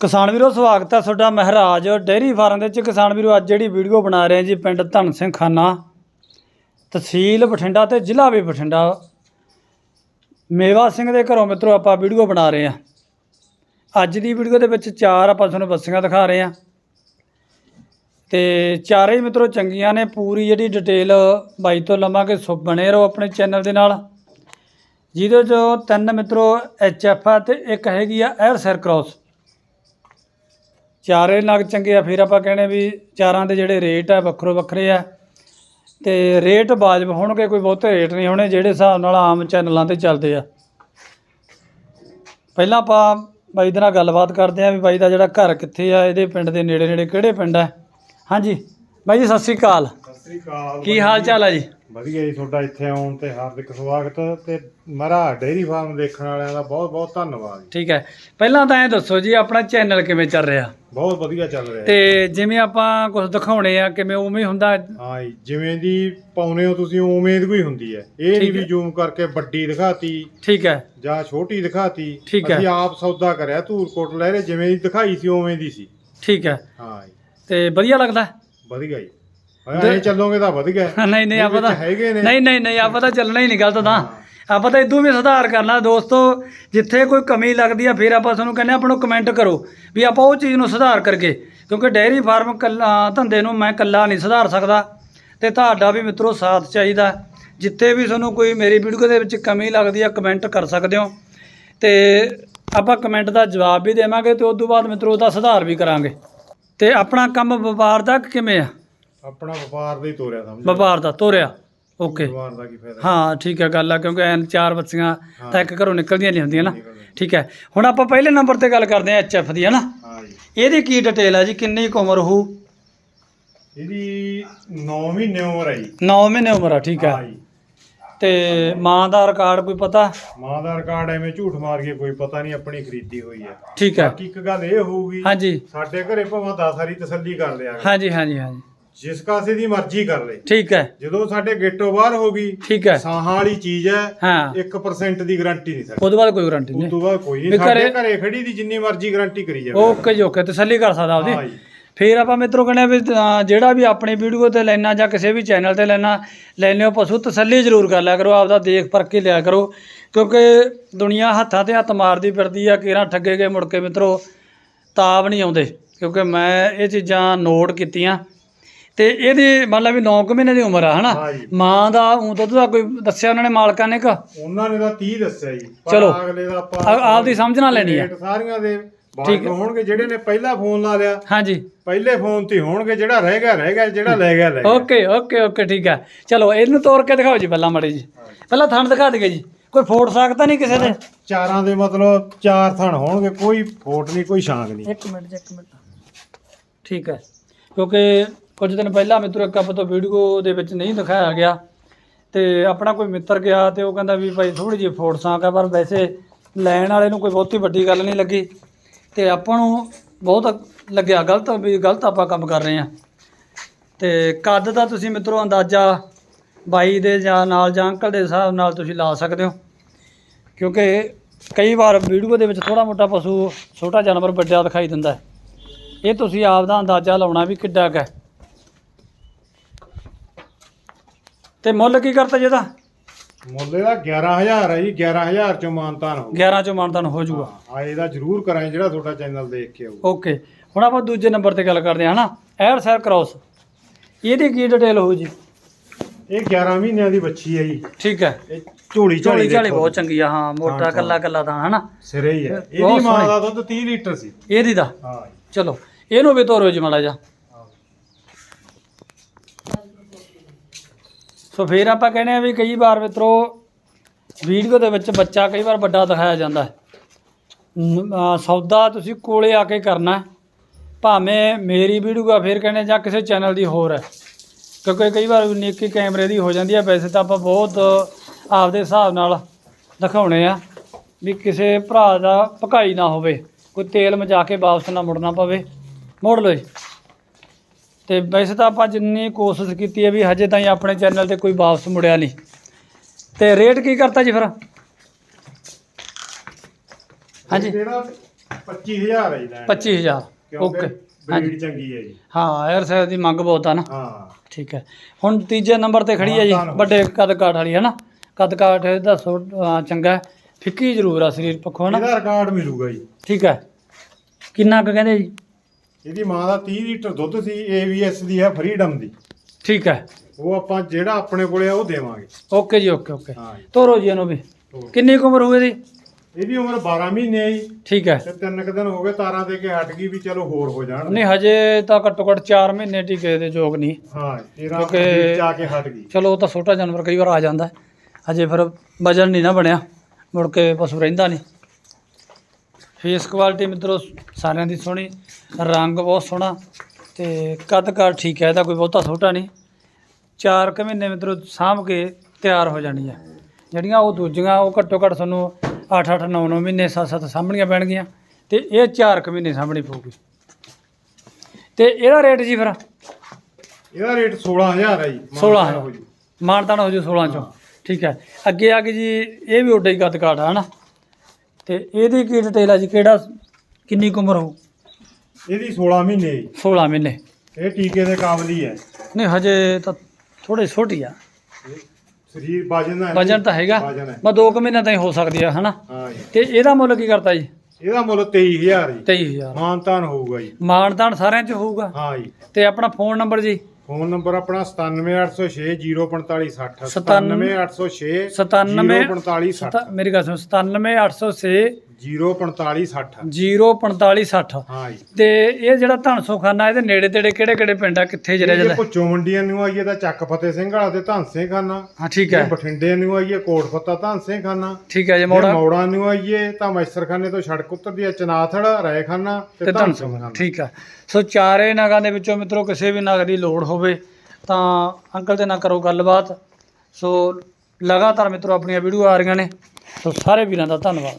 ਕਿਸਾਨ ਵੀਰੋ, ਸਵਾਗਤ ਹੈ ਤੁਹਾਡਾ ਮਹਾਰਾਜ ਡੇਅਰੀ ਫਾਰਮ ਦੇ ਵਿੱਚ। ਕਿਸਾਨ ਵੀਰੋ, ਅੱਜ ਜਿਹੜੀ ਵੀਡੀਓ ਬਣਾ ਰਹੇ ਹਾਂ ਜੀ ਪਿੰਡ ਧਨ ਸਿੰਘ ਖਾਨਾ, ਤਹਿਸੀਲ ਬਠਿੰਡਾ ਤੇ ਜ਼ਿਲ੍ਹਾ ਵੀ ਬਠਿੰਡਾ। ਮੇਵਾ ਸਿੰਘ ਦੇ ਘਰੋਂ ਮਿੱਤਰੋ, ਆਪਾਂ ਵੀਡੀਓ ਬਣਾ ਰਹੇ ਹਾਂ। ਅੱਜ ਦੀ ਵੀਡੀਓ ਦੇ ਵਿੱਚ ਚਾਰ ਆਪਾਂ ਤੁਹਾਨੂੰ ਬੱਸੀਆਂ ਦਿਖਾ ਰਹੇ ਹਾਂ। ਤੇ ਚਾਰੇ ਹੀ ਮਿੱਤਰੋ ਚੰਗੀਆਂ ਨੇ, ਪੂਰੀ ਜਿਹੜੀ ਡਿਟੇਲ ਬਾਈ ਤੋਂ ਲਵਾਂਗੇ, ਸੋ ਬਣੇ ਰਹੋ ਆਪਣੇ ਚੈਨਲ ਦੇ ਨਾਲ। ਜਿਹਦੇ ਚੋਂ ਤਿੰਨ ਮਿੱਤਰੋ ਐਚ ਐਫ ਆ ਤੇ ਇੱਕ ਹੈਗੀ ਆ 에ਅਰ ਸਰ ਕ੍ਰਾਸ ਚਾਰੇ ਨਗ ਚੰਗੇ ਆ, ਫਿਰ ਆਪਾਂ ਕਹਿੰਦੇ ਵੀ ਚਾਰਾਂ ਦੇ ਜਿਹੜੇ ਰੇਟ ਆ ਵੱਖਰੋ ਵੱਖਰੇ ਆ। ਤੇ ਰੇਟ ਵਾਜਬ ਹੋਣਗੇ, ਕੋਈ ਬਹੁਤੇ ਰੇਟ ਨਹੀਂ ਹੋਣੇ, ਜਿਹੜੇ ਹਿਸਾਬ ਨਾਲ ਆਮ ਚੈਨਲਾਂ ਤੇ ਚੱਲਦੇ ਆ। ਪਹਿਲਾਂ ਆਪਾਂ ਬਾਈ ਦੇ ਨਾਲ ਗੱਲਬਾਤ ਕਰਦੇ ਆ ਵੀ ਬਾਈ ਦਾ ਜਿਹੜਾ ਘਰ ਕਿੱਥੇ ਆ, ਇਹਦੇ ਪਿੰਡ ਦੇ ਨੇੜੇ ਨੇੜੇ ਕਿਹੜੇ ਪਿੰਡ ਆ। ਹਾਂਜੀ, ਬਾਈ ਜੀ, ਸਤਿ ਸ੍ਰੀ ਅਕਾਲ। ਸ੍ਰੀ ਅਕਾਲ ਕੀ ਹਾਲ ਚਾਲ ਆ ਜੀ? ਵਧੀਆ ਜੀ ਤੁਹਾਡਾ ਇੱਥੇ ਆਉਣ ਤੇ ਹਾਰਦਿਕ ਸਵਾਗਤ ਤੇ ਮਰਾ ਡੇਅਰੀ ਫਾਰਮ ਦੇਖਣ ਵਾਲਿਆਂ ਦਾ ਬਹੁਤ ਬਹੁਤ ਧੰਨਵਾਦ ਜੀ। ਠੀਕ ਹੈ। ਪਹਿਲਾਂ ਤਾਂ ਇਹ ਦੱਸੋ ਜੀ ਆਪਣਾ ਚੈਨਲ ਕਿਵੇਂ ਚੱਲ ਰਿਹਾ? ਬਹੁਤ ਵਧੀਆ ਚੱਲ ਰਿਹਾ ਤੇ ਜਿਵੇਂ ਆਪਾਂ ਕੁਝ ਦਿਖਾਉਣੇ ਆ ਕਿਵੇਂ ਉਵੇਂ ਹੀ ਹੁੰਦਾ? ਹਾਂ ਜੀ ਜਿਵੇਂ ਦੀ ਪਾਉਨੇ ਹੋ ਤੁਸੀਂ ਉਵੇਂ ਦੀ ਕੋਈ ਹੁੰਦੀ ਹੈ। ਇਹ ਨਹੀਂ ਠੀਕ ਵੀ ਹੈ। ਜ਼ੂਮ ਕਰਕੇ ਵੱਡੀ ਦਿਖਾਤੀ ਠੀਕ ਹੈ। ਜਾਂ ਛੋਟੀ ਦਿਖਾਤੀ ਠੀਕ ਹੈ। ਅਸੀਂ ਆਪ ਸੌਦਾ ਕਰਿਆ ਧੂਰਕੋਟ ਲਹਿਰੇ ਜਿਵੇਂ ਦੀ ਦਿਖਾਈ ਸੀ ਉਵੇਂ ਦੀ ਸੀ। ਠੀਕ ਹੈ। ਹਾਂ ਜੀ। ਤੇ ਵਧੀਆ ਲੱਗਦਾ? ਵਧੀਆ ਜੀ। ਐਂ ਚੱਲੋਗੇ ਤਾਂ ਵਧੀਆ ਹੈ। ਨਹੀਂ ਨਹੀਂ ਆਪਾਂ ਤਾਂ ਹੈਗੇ ਨੇ। ਨਹੀਂ ਨਹੀਂ ਨਹੀਂ ਆਪਾਂ ਤਾਂ ਚੱਲਣਾ ਹੀ ਨਹੀਂ ਗਲਤ ਤਾਂ। ਆਪਾਂ ਤਾਂ ਇਦੋਂ ਵੀ ਸੁਧਾਰ ਕਰਨਾ ਦੋਸਤੋ ਜਿੱਥੇ ਕੋਈ ਕਮੀ ਲੱਗਦੀ ਆ ਫਿਰ ਆਪਾਂ ਤੁਹਾਨੂੰ ਕਹਿੰਦੇ ਆਪਾਂ ਨੂੰ ਕਮੈਂਟ ਕਰੋ ਵੀ ਆਪਾਂ ਉਹ ਚੀਜ਼ ਨੂੰ ਸੁਧਾਰ ਕਰਕੇ ਕਿਉਂਕਿ ਡੇਅਰੀ ਫਾਰਮ ਕੱਲਾ ਧੰਦੇ ਨੂੰ ਮੈਂ ਕੱਲਾ ਨਹੀਂ ਸੁਧਾਰ ਸਕਦਾ। ਤੇ ਤੁਹਾਡਾ ਵੀ ਮਿੱਤਰੋ ਸਾਥ ਚਾਹੀਦਾ। ਜਿੱਥੇ ਵੀ ਤੁਹਾਨੂੰ ਕੋਈ ਮੇਰੀ ਵੀਡੀਓ ਦੇ ਵਿੱਚ ਕਮੀ ਲੱਗਦੀ ਆ ਕਮੈਂਟ ਕਰ ਸਕਦੇ ਹੋ। ਤੇ ਆਪਾਂ ਕਮੈਂਟ ਦਾ ਜਵਾਬ ਵੀ ਦੇਵਾਂਗੇ ਤੇ ਉਸ ਤੋਂ ਬਾਅਦ ਮਿੱਤਰੋ ਉਹਦਾ ਸੁਧਾਰ ਵੀ ਕਰਾਂਗੇ। ਤੇ ਆਪਣਾ ਕੰਮ ਵਪਾਰ ਦਾ ਕਿਵੇਂ ਆ? ਆਪਣਾ ਵਪਾਰ ਦਾ ਹੀ ਤੋਰਿਆ ਸਮਝ ਵਪਾਰ ਦਾ ਤੋਰਿਆ ਓਕੇ। ਵਪਾਰ ਦਾ ਕੀ ਫਾਇਦਾ? ਹਾਂ ਠੀਕ ਹੈ ਗੱਲ ਆ ਕਿਉਂਕਿ ਐਨ ਚਾਰ ਬੱਚੀਆਂ। ਤਾਂ ਇੱਕ ਘਰੋਂ ਨਿਕਲਦੀਆਂ ਨਹੀਂ ਹੁੰਦੀਆਂ ਨਾ। ਠੀਕ ਹੈ। ਹੁਣ ਆਪਾਂ ਪਹਿਲੇ ਨੰਬਰ ਤੇ ਗੱਲ ਕਰਦੇ ਹਾਂ ਐਚਐਫ ਦੀ ਹੈ ਨਾ ਹਾਂ ਜੀ। ਇਹਦੀ ਕੀ ਡਿਟੇਲ ਹੈ ਜੀ? ਕਿੰਨੀ ਕੁ ਉਮਰ ਹੋਊ? ਇਹਦੀ 9 ਮਹੀਨੇ ਉਮਰ ਹੈ ਜੀ। 9 ਮਹੀਨੇ ਉਮਰ ਆ ਠੀਕ ਹਾਂ। ਹੈ ਜੀ। ਤੇ ਮਾਂ ਦਾ ਰਿਕਾਰਡ ਕੋਈ ਪਤਾ? ਮਾਂ ਦਾ ਰਿਕਾਰਡ ਐਵੇਂ ਝੂਠ ਮਾਰ ਕੇ ਕੋਈ ਪਤਾ ਨਹੀਂ ਆਪਣੀ ਖਰੀਦੀ ਹੋਈ ਹੈ। ਠੀਕ ਹੈ। ਬਾਕੀ ਇੱਕ ਗੱਲ ਇਹ ਹੋਊਗੀ ਹਾਂਜੀ। ਸਾਡੇ ਘਰੇ ਭਾਵੇਂ 10 ਵਾਰੀ ਤਸੱਲੀ ਕਰ ਲਿਆ। ਹਾਂਜੀ ਹਾਂਜੀ ਹਾਂਜੀ। ਜਿਸ ਕਾਸੇ ਦੀ ਮਰਜ਼ੀ ਕਰ ਲੇ। ਠੀਕ ਹੈ। ਜਦੋਂ ਸਾਡੇ ਗੇਟੋਂ ਬਾਹਰ ਹੋ ਗਈ ਠੀਕ ਹੈ। ਸਾਹਾਂ ਵਾਲੀ ਚੀਜ਼ ਹੈ ਹਾਂ। 1% ਦੀ ਗਾਰੰਟੀ ਨਹੀਂ ਸਾਡੀ। ਉਹਦੇ ਬਾਅਦ ਕੋਈ ਗਾਰੰਟੀ ਉਸ ਨਹੀਂ ਤੋਂ ਬਾਅਦ ਕੋਈ ਵੀ ਨਹੀਂ ਸਾਡੇ ਘਰੇ- ਖੜੀ ਦੀ ਜਿੰਨੀ ਮਰਜ਼ੀ ਗਾਰੰਟੀ ਕਰੀ ਜਾਵੇ। ਓਕੇ ਜੀ ਓਕੇ ਤਸੱਲੀ ਕਰ ਸਕਦਾ ਹਾਂ ਉਹਦੀ ਜੀ। ਫਿਰ ਆਪਾਂ ਮਿੱਤਰੋ ਕਹਿੰਦੇ ਆ ਵੀ ਜਿਹੜਾ ਵੀ ਆਪਣੀ ਵੀਡੀਓ ਤੇ ਲੈਣਾ ਜਾਂ ਕਿਸੇ ਵੀ ਚੈਨਲ ਤੇ ਲੈਣਾ ਲੈਣੇ ਹੋ ਪਸ਼ੂ ਤਸੱਲੀ ਜ਼ਰੂਰ ਕਰ ਲਿਆ ਕਰੋ ਆਪਦਾ ਦੇਖ ਪਰਖ ਕੇ ਲਿਆ ਕਰੋ। ਕਿਉਂਕਿ ਦੁਨੀਆ ਹੱਥਾਂ ਤੇ ਹੱਥ ਮਾਰਦੀ ਫਿਰਦੀ ਆ ਕੇਰਾਂ ਠੱਗੇ ਗਏ ਮੁੜ ਕੇ ਮਿੱਤਰੋ ਤਾਬ ਨਹੀਂ ਆਉਂਦੇ। ਕਿਉਂਕਿ ਮੈਂ ਇਹ ਚੀਜ਼ਾਂ ਨੋਟ ਕੀਤੀਆਂ। ਤੇ ਇਹਦੀ ਮੰਨ ਲਾ ਵੀ 9 ਮਹੀਨੇ ਦੀ ਉਮਰ ਆ ਹਨਾ। ਮਾਂ ਦਾ ਉਹ ਦੁੱਧ ਦਾ ਕੋਈ ਦੱਸਿਆ ਉਹਨਾਂ ਨੇ ਮਾਲਕਾਂ ਨੇ ਕਿ ਉਹਨਾਂ ਨੇ ਤਾਂ 30 ਦੱਸਿਆ ਜੀ। ਪਰ ਚਲੋ। ਅਗਲੇ ਦਾ ਆਪਾਂ ਆ- ਆਪਦੀ ਸਮਝ ਨਾਲ ਲੈਣੀ ਆ। ਰੇਟ ਸਾਰੀਆਂ ਦੇ ਠੀਕ ਹੋਣਗੇ ਜਿਹੜੇ ਨੇ ਪਹਿਲਾ ਫੋਨ ਲਾ ਲਿਆ। ਹਾਂਜੀ। ਪਹਿਲੇ ਫੋਨ ਤੇ ਹੋਣਗੇ ਜਿਹੜਾ ਰਹਿ ਗਿਆ ਰਹਿ ਗਿਆ ਜਿਹੜਾ ਲੈ ਗਿਆ ਲੈ ਗਿਆ। ਓਕੇ ਓਕੇ ਓਕੇ ਠੀਕ ਹੈ ਚਲੋ ਇਹਨੂੰ ਤੋੜ ਕੇ ਦਿਖਾਓ ਜੀ ਪਹਿਲਾਂ ਮਾੜੀ ਜੀ। ਪਹਿਲਾਂ ਥਣ ਦਿਖਾ ਦਈਏ ਜੀ। ਕੋਈ ਫੋੜ ਸਕਦਾ ਨਹੀਂ ਕਿਸੇ ਦੇ? ਚਾਰਾਂ ਦੇ ਮਤਲਬ ਚਾਰ ਥਣ ਹੋਣਗੇ ਕੋਈ ਫੋਟ ਨਹੀਂ ਕੋਈ ਸ਼ਾਂਗ ਨਹੀਂ। ਇੱਕ ਮਿੰਟ ਜੀ ਇੱਕ ਮਿੰਟ। ਠੀਕ ਹੈ ਕਿਉਂਕਿ ਕੁਝ ਦਿਨ ਪਹਿਲਾਂ ਮਿੱਤਰੋ ਇੱਕ ਆਪਾਂ ਤੋਂ ਵੀਡੀਓ ਦੇ ਵਿੱਚ ਨਹੀਂ ਦਿਖਾਇਆ ਗਿਆ ਤੇ ਆਪਣਾ ਕੋਈ ਮਿੱਤਰ ਗਿਆ ਤੇ ਉਹ ਕਹਿੰਦਾ ਵੀ ਭਾਈ ਥੋੜੀ ਜਿਹੀ ਫੋੜ ਸਾਂਕ ਆ, ਪਰ ਵੈਸੇ ਲੈਣ ਵਾਲੇ ਨੂੰ ਕੋਈ ਬਹੁਤੀ ਵੱਡੀ ਗੱਲ ਨਹੀਂ ਲੱਗੀ ਤੇ ਆਪਾਂ ਨੂੰ ਬਹੁਤ ਲੱਗਿਆ ਗਲਤ, ਵੀ ਗਲਤ ਆਪਾਂ ਕੰਮ ਕਰ ਰਹੇ ਆ ਤੇ ਕੱਦ ਦਾ ਤੁਸੀਂ ਮਿੱਤਰੋ ਅੰਦਾਜ਼ਾ ਬਾਈ ਦੇ ਜਾਂ ਨਾਲ ਜਾਂ ਅੰਕਲ ਦੇ ਹਿਸਾਬ ਨਾਲ ਤੁਸੀਂ ਲਾ ਸਕਦੇ ਹੋ। ਕਿਉਂਕਿ ਕਈ ਵਾਰ ਵੀਡੀਓ ਦੇ ਵਿੱਚ ਥੋੜਾ ਮੋਟਾ ਪਸ਼ੂ ਛੋਟਾ ਜਾਨਵਰ ਵੱਡਾ ਦਿਖਾਈ ਦਿੰਦਾ ਇਹ ਤੁਸੀਂ ਆਪ ਦਾ ਅੰਦਾਜ਼ਾ ਲਾਉਣਾ ਵੀ ਕਿੱਡਾ ਕੁ ਹੈ। ਤੇ ਮੁੱਲ ਕੀ ਕਰਤਾ ਜੀ ਇਹਦਾ? ਮੁੱਲ ਇਹਦਾ 11000 ਹੈ ਜੀ 11000 ਚੋਂ ਮਾਨਤਾਨ ਹੋਊ 11 ਚੋਂ ਮਾਨਦਾਨ ਹੋ ਜਾਊਗਾ ਆ ਇਹਦਾ ਜ਼ਰੂਰ ਕਰਾਂ ਜਿਹੜਾ ਤੁਹਾਡਾ ਚੈਨਲ ਦੇਖ ਕੇ ਆਊ ਓਕੇ ਹੁਣ ਆਪਾਂ ਦੂਜੇ ਨੰਬਰ ਤੇ ਗੱਲ ਕਰਦੇ ਹਾਂ ਹਨਾ? ਐਰ ਸੈਰ ਕ੍ਰਾਸ ਇਹਦੀ ਕੀ ਡਿਟੇਲ ਹੋਊ ਜੀ? ਇਹ 11 ਮਹੀਨਿਆਂ ਦੀ ਬੱਚੀ ਹੈ ਜੀ। ਠੀਕ ਹੈ। ਇਹ ਝੋਲੀ ਝੋਲੀ ਝਾਲੀ ਝਾਲੀ ਦੇਖੋ। ਬਹੁਤ ਚੰਗੀ ਆ ਹਾਂ ਮੋਟਾ ਹਾਂ, ਕੱਲਾ ਕੱਲਾ ਤਾਂ ਹਨਾ? ਸਿਰੇ ਹੀ ਹੈ। ਬਹੁਤ ਇਹਦੀ ਮਾਂ ਸੋਹਣੀ। ਦਾ ਦੁੱਧ 30 ਲੀਟਰ ਸੀ। ਇਹਦੀ ਦਾ? ਹਾਂ ਜੀ। ਚਲੋ ਇਹਨੂੰ ਵੀ ਤੋਰੋ ਜੀ ਮਾੜਾ ਜਾ ਸੋ ਫਿਰ ਆਪਾਂ ਕਹਿੰਦੇ ਆ ਵੀ ਕਈ ਵਾਰ ਮਿੱਤਰੋ, ਵੀਡੀਓ ਦੇ ਵਿੱਚ ਬੱਚਾ ਕਈ ਵਾਰ ਵੱਡਾ ਦਿਖਾਇਆ ਜਾਂਦਾ ਹੈ। ਸੌਦਾ ਤੁਸੀਂ ਕੋਲੇ ਆ ਕੇ ਕਰਨਾ ਭਾਵੇਂ ਮੇਰੀ ਵੀਡੀਓ ਆ, ਫਿਰ ਕਹਿੰਦੇ ਜਾਂ ਕਿਸੇ ਚੈਨਲ ਦੀ ਹੋਰ ਹੈ। ਕਿਉਂਕਿ ਕਈ ਵਾਰ ਨਿੱਕੀ ਕੈਮਰੇ ਦੀ ਹੋ ਜਾਂਦੀ ਹੈ ਵੈਸੇ ਤਾਂ ਆਪਾਂ ਬਹੁਤ ਆਪਦੇ ਹਿਸਾਬ ਨਾਲ ਦਿਖਾਉਣੇ ਆ ਵੀ ਕਿਸੇ ਭਰਾ ਦਾ ਭਕਾਈ ਨਾ ਹੋਵੇ, ਕੋਈ ਤੇਲ ਮਚਾ ਕੇ ਵਾਪਸ ਨਾ ਮੁੜਨਾ ਪਵੇ। ਮੋੜ ਲਓ ਜੀ। ਤੇ ਵੈਸੇ ਤਾਂ ਆਪਾਂ ਜਿੰਨੀ ਕੋਸ਼ਿਸ਼ ਕੀਤੀ ਹੈ ਵੀ ਹਜੇ ਤਾਈਂ ਆਪਣੇ ਚੈਨਲ ਤੇ ਕੋਈ ਵਾਪਸ ਮੁੜਿਆ ਨਹੀਂ। ਤੇ ਰੇਟ ਕੀ ਕਰਤਾ ਜੀ ਫਿਰ? ਹਾਂਜੀ। ਜਿਹੜਾ 25000 ਹੈ ਜੀ ਲੈਣ 25000 ਓਕੇ। ਬਰੀਡ ਚੰਗੀ ਹੈ ਜੀ। ਹਾਂ 에ਅਰ ਸਾਈਜ਼ ਦੀ ਮੰਗ ਬਹੁਤ ਆ ਨਾ। ਹਾਂ। ਠੀਕ ਹੈ। ਹੁਣ ਤੀਜੇ ਨੰਬਰ ਤੇ ਖੜੀ ਹੈ ਜੀ। ਵੱਡੇ ਕੱਦ ਕਾਠ ਵਾਲੀ ਹੈ ਨਾ ਕੱਦ ਕਾਠ ਅਹ ਚੰਗਾ। ਫਿੱਕੀ ਜ਼ਰੂਰ ਆ ਸਰੀਰ ਪੱਖੋਂ ਨਾ ਇਹਦਾ ਰਿਕਾਰਡ ਮਿਲੂਗਾ ਜੀ। ਠੀਕ ਹੈ। ਕਿੰਨਾ ਕੁ ਕਹਿੰਦੇ ਜੀ? ਇਹਦੀ ਮਾਂ ਦਾ 30 ਲੀਟਰ ਦੁੱਧ ਸੀ AVS ਦੀ ਹੈ ਫਰੀडम ਦੀ। ਠੀਕ ਹੈ। ਉਹ ਆਪਾਂ ਜਿਹੜਾ ਆਪਣੇ ਕੋਲੇ ਆ ਉਹ ਦੇਵਾਂਗੇ। ਓਕੇ ਜੀ ਓਕੇ ਓਕੇ ਹਾਂ ਜੀ। ਤੋਰੋ ਜੀ ਇਹਨੂੰ ਵੀ। ਕਿੰਨੀ ਕੁ ਉਮਰ ਹੋਈ ਇਹਦੀ? ਇਹਦੀ ਉਮਰ 12 ਮਹੀਨੇ ਹੈ ਜੀ। ਠੀਕ ਹੈ। ਤੇ ਤਿੰਨ ਕੁ ਦਿਨ ਹੋ ਗਏ ਤਾਰਾਂ ਦੇ ਕੇ ਹਟ ਗਈ ਵੀ ਚਲੋ ਹੋਰ ਹੋ ਜਾਣ। ਨਹੀਂ ਹਜੇ ਤਾਂ ਘੱਟੋ ਘੱਟ 4 ਮਹੀਨੇ ਟੀਕੇ ਦੇ ਯੋਗ ਨਹੀਂ। ਹਾਂ ਤੇਰਾ ਕਿਉਂਕਿ- ਜਾ ਕੇ ਹਟ ਗਈ। ਚਲੋ ਉਹ ਤਾਂ ਛੋਟਾ ਜਾਨਵਰ ਕਈ ਵਾਰ ਆ ਜਾਂਦਾ। ਹੈ। ਹਜੇ ਫਿਰ ਵਜਨ ਨਹੀਂ ਨਾ ਬਣਿਆ। ਮੁੜ ਕੇ ਪਸ਼ੂ ਰਹਿੰਦਾ ਨਹੀਂ। ਫੇਸ ਕੁਆਲਿਟੀ ਮਿੱਤਰੋ ਸਾਰਿਆਂ ਦੀ ਸੋਹਣੀ ਰੰਗ ਬਹੁਤ ਸੋਹਣਾ ਤੇ ਕੱਦ ਕਾਠ ਠੀਕ ਹੈ ਇਹਦਾ ਕੋਈ ਬਹੁਤਾ ਛੋਟਾ ਨਹੀਂ। ਚਾਰ ਕੁ ਮਹੀਨੇ ਮਿੱਤਰੋ ਸਾਂਭ ਕੇ ਤਿਆਰ ਹੋ ਜਾਣੀ ਹੈ। ਜਿਹੜੀਆਂ ਉਹ ਦੂਜੀਆਂ ਉਹ ਘੱਟੋ ਘੱਟ ਤੁਹਾਨੂੰ 8 8 9 9 ਮਹੀਨੇ 7 7 ਸਾਂਭਣੀਆਂ ਪੈਣਗੀਆਂ। ਤੇ ਇਹ ਚਾਰ ਕੁ ਮਹੀਨੇ ਸਾਂਭਣੀ ਪਊਗੀ। ਤੇ ਇਹਦਾ ਰੇਟ ਜੀ ਫਿਰ? ਇਹਦਾ ਰੇਟ 16000 ਹੈ ਜੀ 16,000 ਹੋ ਜੂ। ਮਾਨਤਾਨ ਹੋ ਜੂ 16 ਚੋਂ। ਠੀਕ ਹੈ। ਅੱਗੇ ਆ ਗਈ ਜੀ ਇਹ ਵੀ ਓਡਾ ਹੀ ਕੱਦ ਕਾਠ ਆ ਹਨਾ? ਤੇ ਇਹਦੀ ਕੀ ਡਿਟੇਲ ਆ ਜੀ? ਕਿਹੜਾ ਕਿੰਨੀ ਕੁ ਉਮਰ ਹੋ ਇਹਦੀ 16 ਮਹੀਨੇ ਹੈ ਜੀ। 16 ਮਹੀਨੇ। ਇਹ ਟੀਕੇ ਦੇ ਕਾਬਲੀ ਹੈ। ਨਹੀਂ ਹਜੇ ਤਾਂ ਥੋੜੀ ਛੋਟੀ ਆ। ਸਰੀਰ ਵਜਨ ਹੈ ਵਜਨ ਤਾਂ ਹੈਗਾ। ਵਜਨ ਹੈ। ਮੈਂ 2 ਕੁ ਮਹੀਨੇ ਤਾਈਂ ਹੋ ਸਕਦੀ ਆ ਹਨਾ? ਹਾਂ ਜੀ। ਤੇ ਇਹਦਾ ਮੁੱਲ ਕੀ ਕਰਤਾ ਜੀ? ਇਹਦਾ ਮੁੱਲ 23000 ਜੀ। 23000 ਮਾਨਤਾਨ ਹੋਊਗਾ ਜੀ। ਮਾਨਤਾਨ ਸਾਰਿਆਂ 'ਚ ਹੋਊਗਾ? ਹਾਂ ਜੀ। ਤੇ ਆਪਣਾ ਫੋਨ ਨੰਬਰ ਜੀ? ਫੋਨ ਨੰਬਰ ਆਪਣਾ 97806 04560 ਸਤਾਨਵੇਂ- 97806 97 04560 ਸਤਾ- ਮੇਰੀ ਗੱਲ ਸੁਣ 97806 04560 04560 ਹਾਂ ਜੀ। ਤੇ ਇਹ ਜਿਹੜਾ ਧਨਸੋ ਖਾਨਾ ਇਹਦੇ ਨੇੜੇ ਤੇੜੇ ਕਿਹੜੇ ਕਿਹੜੇ ਪਿੰਡ ਆ? ਕਿੱਥੇ ਜਿਹੜਾ ਜਿਹੜਾ? ਪੁੱਛੋ ਮੰਡੀਆਂ ਨੂੰ ਆਈਏ ਤਾਂ ਚੱਕ ਫਤਿਹ ਸਿੰਘ ਵਾਲਾ ਤੇ ਧਾਂਸੇ ਖਾਨਾ। ਹਾਂ ਠੀਕ ਹੈ। ਬਠਿੰਡੇ ਨੂੰ ਆਈਏ ਕੋਟ ਫੱਤਾ ਧਾਂਸੇ ਖਾਨਾ। ਠੀਕ ਹੈ ਜੀ ਮੋੜਾ। ਮੌੜਾਂ ਨੂੰ ਆਈਏ ਤਾਂ ਮੈਸਰਖਾਨੇ ਤੋਂ ਸੜਕ ਉੱਤਰਦੀ ਹੈ ਚਨਾਥੜ ਰਾਏਖਾਨਾ ਤੇ ਤੇ ਧਨਸੋ ਧਾਂਸੇ ਖਾਨਾ। ਠੀਕ ਹੈ। ਸੋ ਚਾਰੇ ਨਗਾਂ ਦੇ ਵਿੱਚੋਂ ਮਿੱਤਰੋ ਕਿਸੇ ਵੀ ਨਗ ਦੀ ਲੋੜ ਹੋਵੇ ਤਾਂ ਅੰਕਲ ਦੇ ਨਾਲ ਕਰੋ ਗੱਲਬਾਤ। ਸੋ ਲਗਾਤਾਰ ਮਿੱਤਰੋ ਆਪਣੀਆਂ ਵੀਡੀਓ ਆ ਰਹੀਆਂ ਨੇ। ਸੋ ਸਾਰੇ ਵੀਰਾਂ ਦਾ ਧੰਨਵਾਦ।